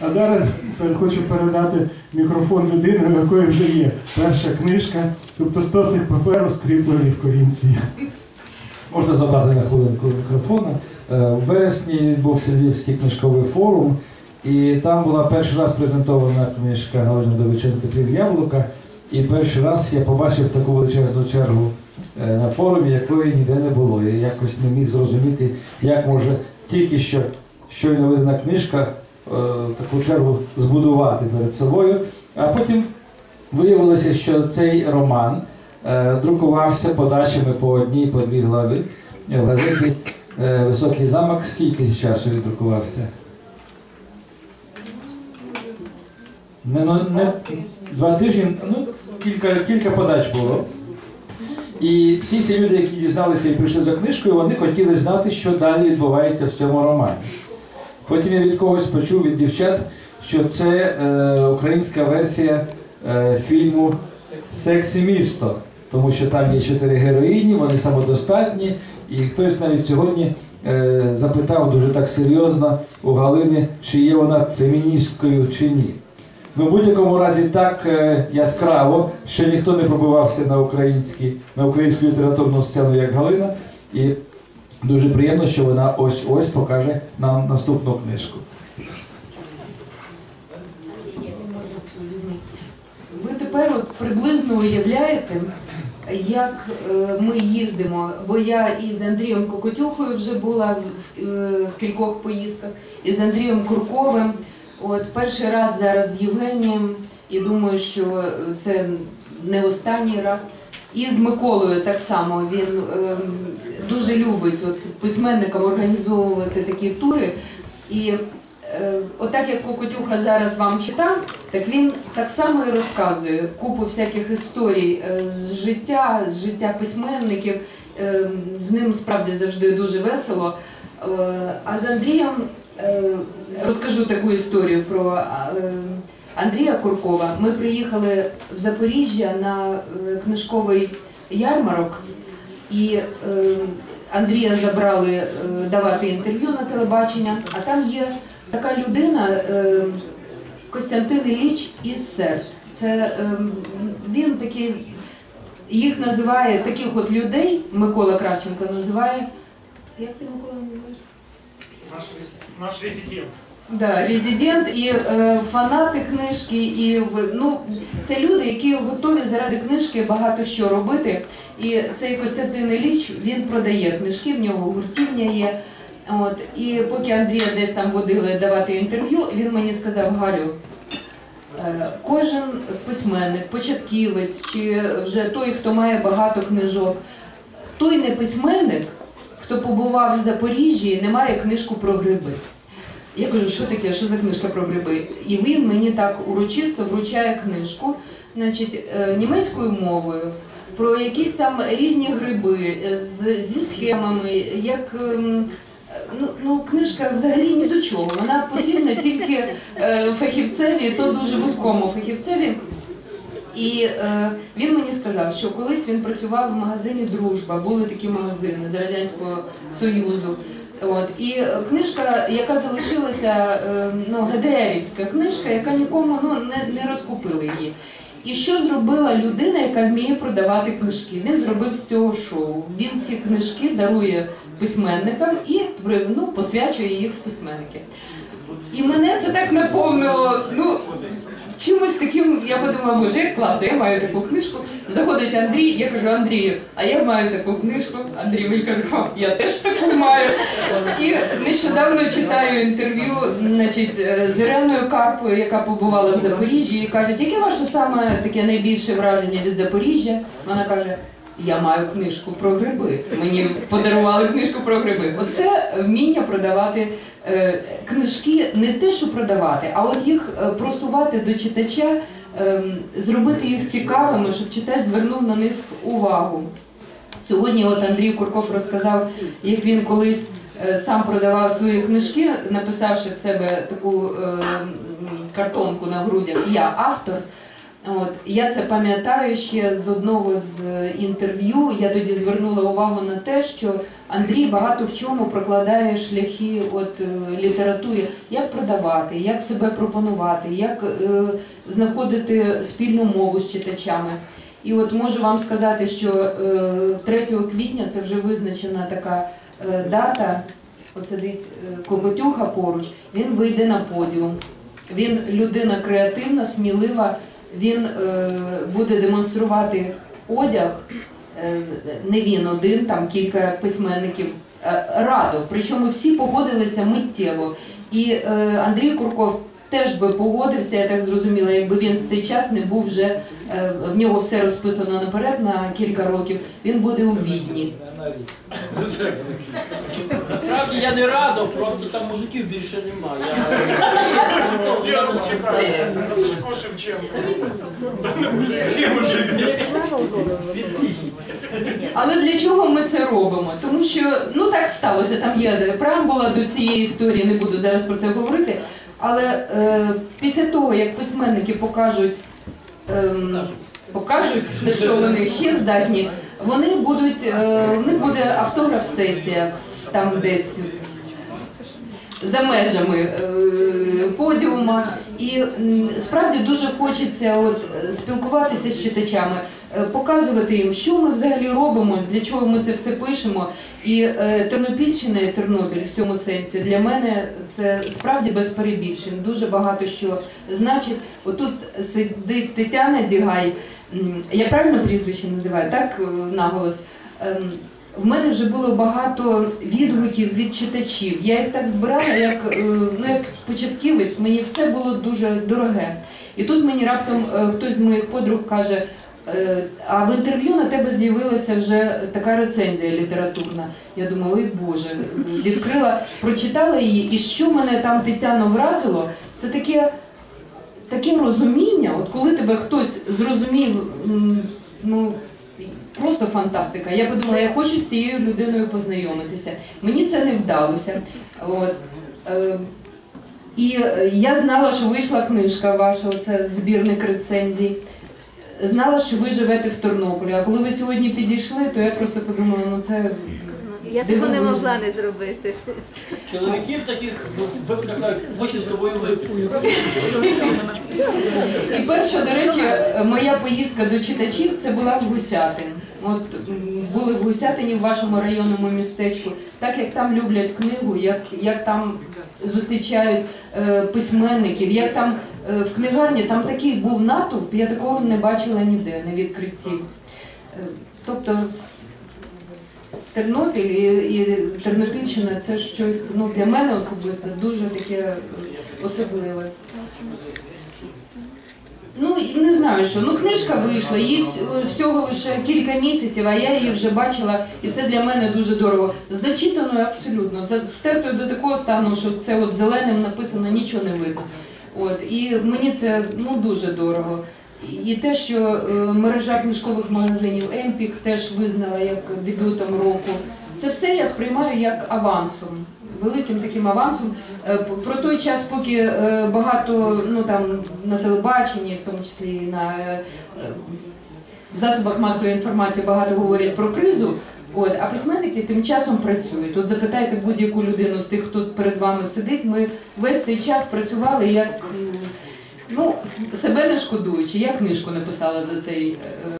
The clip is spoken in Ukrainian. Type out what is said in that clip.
А зараз хочу передати мікрофон людини, у якої вже є перша книжка, тобто стосик паперу скріплений в корінці. Можна забрати на хвилинку мікрофона. Е, У вересні відбувся Львівський книжковий форум, і там була перший раз презентована книжка Галини Довиченко Пів Яблука. І перший раз я побачив таку величезну чергу е, на форумі, якої ніде не було. Я якось не міг зрозуміти, як може тільки що щойно видана книжка таку чергу збудувати перед собою. А потім виявилося, що цей роман е, друкувався подачами по одній, по дві глави в газеті е, Високий замок. Скільки часу він друкувався? Не, ну, не два тижні, ну, кілька, кілька подач було. І всі ці люди, які дізналися і прийшли за книжкою, вони хотіли знати, що далі відбувається в цьому романі. Потім я від когось почув від дівчат, що це е, українська версія е, фільму Секс місто, тому що там є чотири героїні, вони самодостатні, і хтось навіть сьогодні е, запитав дуже так серйозно у Галини, чи є вона феміністкою чи ні. Ну, в будь-якому разі так е, яскраво, ще ніхто не пробивався на на українську літературну сцену, як Галина. І дуже приємно, що вона ось-ось покаже нам наступну книжку. Ви тепер от приблизно уявляєте, як е, ми їздимо, бо я і з Андрієм Кокотюхою вже була в, е, в кількох поїздках, і з Андрієм Курковим. От перший раз зараз з Євгенієм, і думаю, що це не останній раз. І з Миколою так само він ем, дуже любить от, письменникам організовувати такі тури. І е, отак як Кокотюха зараз вам читав, так він так само і розказує купу всяких історій е, з життя, з життя письменників. Е, з ним справді завжди дуже весело. Е, а з Андрієм розкажу таку історію про Андрія Куркова. Ми приїхали в Запоріжжя на е, книжковий ярмарок, і е, Андрія забрали е, давати інтерв'ю на телебачення, а там є така людина Костянтин Ілліч із серд. Це він такий, їх називає таких от людей, Микола Кравченко називає. Як ти Микола називаєш? Наш, резидент. Да, резидент і е, фанати книжки, і ну це люди, які готові заради книжки багато що робити. І цей Костянтин Ілліч, він продає книжки, в нього гуртівня є. От і поки Андрія десь там водили давати інтерв'ю, він мені сказав Галю. е, Кожен письменник, початківець чи вже той, хто має багато книжок, той не письменник, хто побував в Запоріжжі і не має книжку про гриби. Я кажу, що таке, що за книжка про гриби? І він мені так урочисто вручає книжку, значить, е, німецькою мовою про якісь там різні гриби е, з, зі схемами, як. ем, Ну, ну, книжка взагалі ні до чого. Вона потрібна тільки е, фахівцеві, то дуже вузькому фахівцеві. І е, він мені сказав, що колись він працював в магазині Дружба, були такі магазини з Радянського Союзу. От і е, книжка, яка залишилася, е, ну ГДРівська книжка, яка нікому ну не, не розкупили її. І що зробила людина, яка вміє продавати книжки? Він зробив з цього шоу. Він ці книжки дарує письменникам і ну, посвячує їх в письменники. І мене це так наповнило. Ну, чимось таким, я подумала, боже, як класно, я маю таку книжку. Заходить Андрій, я кажу, Андрію, а я маю таку книжку. Андрій мені каже, «Ха, я теж таку маю. І нещодавно читаю інтерв'ю значить, е, з Іреною Карпою, яка побувала в Запоріжжі, і кажуть, яке ваше саме таке найбільше враження від Запоріжжя? Вона каже. Я маю книжку про гриби. Мені подарували книжку про гриби. Оце вміння продавати е, книжки, не те, що продавати, а от їх е, просувати до читача, е, зробити їх цікавими, щоб читач звернув на них увагу. Сьогодні от Андрій Курков розказав, як він колись е, сам продавав свої книжки, написавши в себе таку картонку на грудях Я автор. От я це пам'ятаю ще з одного з е, інтерв'ю. Я тоді звернула увагу на те, що Андрій багато в чому прокладає шляхи от е, літературі, як продавати, як себе пропонувати, як е, знаходити спільну мову з читачами. І от можу вам сказати, що е, 3 квітня це вже визначена така е, дата. От сидить е, Кокотюха поруч, він вийде на подіум. Він людина креативна, смілива. Він е, буде демонструвати одяг. Е, не він один, там кілька письменників е, радо. Причому всі погодилися миттєво. І Андрій Курков теж би погодився, я так зрозуміла, якби він в цей час не був вже е, в нього все розписано наперед на кілька років. Він буде у відні. Насправді я не радо, просто там мужиків більше немає. Я. Сашко Шевченко. Але для чого ми це робимо? Тому що ну так сталося. Там є преамбула до цієї історії, не буду зараз про це говорити. Але е, після того, як письменники покажуть, е, покажуть, на що вони ще здатні, вони будуть, е, в них буде автограф-сесія там десь за межами е, подіума. І справді дуже хочеться от, спілкуватися з читачами, е, показувати їм, що ми взагалі робимо, для чого ми це все пишемо. І е, Тернопільщина і Тернопіль в цьому сенсі для мене це справді без перебільшень. Дуже багато що значить. Отут сидить Тетяна Дігай. Я правильно прізвище називаю, так наголос. В мене вже було багато відгуків від читачів. Я їх так збирала, як, е, ну, як початківець, мені все було дуже дороге. І тут мені раптом е, хтось з моїх подруг каже, е, а в інтерв'ю на тебе з'явилася вже така рецензія літературна. Я думаю, ой Боже, відкрила, прочитала її, і що мене там Тетяно вразило, це таке, таке розуміння, от коли тебе хтось зрозумів, ну. Просто фантастика. Я подумала, я хочу з цією людиною познайомитися. Мені це не вдалося. От. Е, і е, я знала, що вийшла книжка ваша, це збірник рецензій. Знала, що ви живете в Тернополі. А коли ви сьогодні підійшли, то я просто подумала, ну це Я цього не могла не зробити. чоловіків таких ну, викликають очі з тобою випустити. І перша, до речі, моя поїздка до читачів це була в Гусятин. От були в Гусятині в вашому районному містечку. Так як там люблять книгу, як, як там зустрічають е, письменників, як там е, в книгарні там такий був натовп, я такого не бачила ніде на відкритті. Е, тобто Тернопіль і, і Тернопільщина це щось ну, для мене особисто дуже таке особливе. Ну не знаю що. Ну книжка вийшла, їй всього лише кілька місяців, а я її вже бачила, і це для мене дуже дорого. Зачитаною абсолютно, стертою до такого стану, що це от зеленим написано, нічого не видно. От і мені це ну дуже дорого. І те, що е, мережа книжкових магазинів Емпік теж визнала як дебютом року, це все я сприймаю як авансом, великим таким авансом. Е, Про той час, поки е, багато ну там на телебаченні, в тому числі на засобах масової інформації багато говорять про кризу. От, а письменники тим часом працюють. От запитайте будь-яку людину з тих, хто перед вами сидить. Ми весь цей час працювали як ну, себе не шкодуючи. Я книжку написала за цей. е,